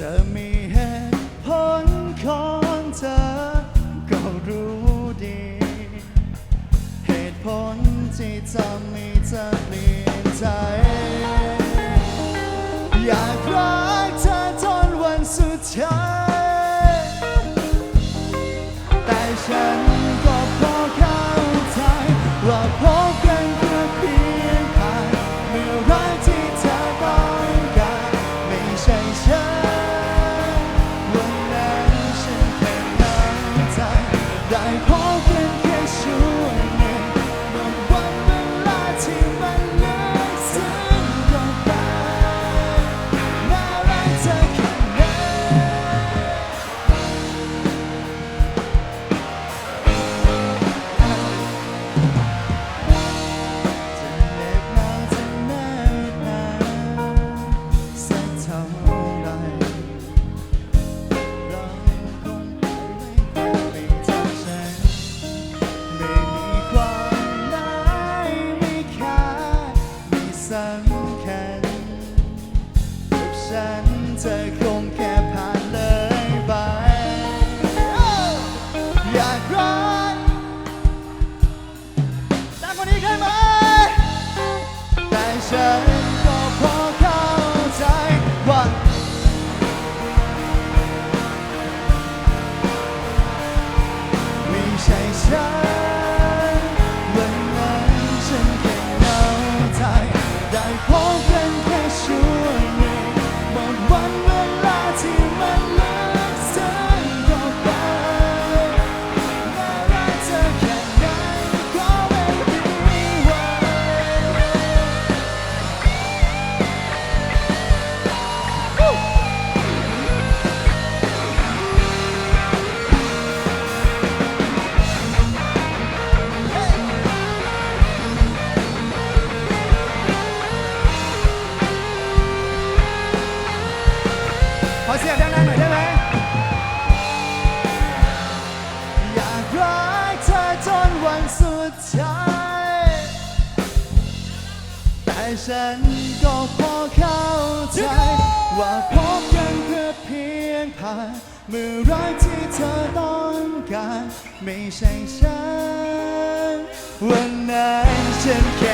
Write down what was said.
จะมีเหตุผลของเธอ ก็รู้ดี เหตุผลที่ทำให้เธอเปลี่ยนใจ อยากรักเธอจนวันสุดท้าย แต่ฉันก็พอเข้าใจว่าพอ สำคัญกับฉันเธอคงแค่ผ่านเลยไป อยากรักดังกว่านี้ใช่ไหมแต่ฉัน ขอเสียงดังๆหน่อยได้ไหมอยากรักเธอจนวันสุดท้าย แต่ฉันก็พอเข้าใจ ว่าพบกันเพื่อเพียงผ่านเมื่อรักที่เธอต้องการ ไม่ใช่ฉัน วันนั้นฉันแค่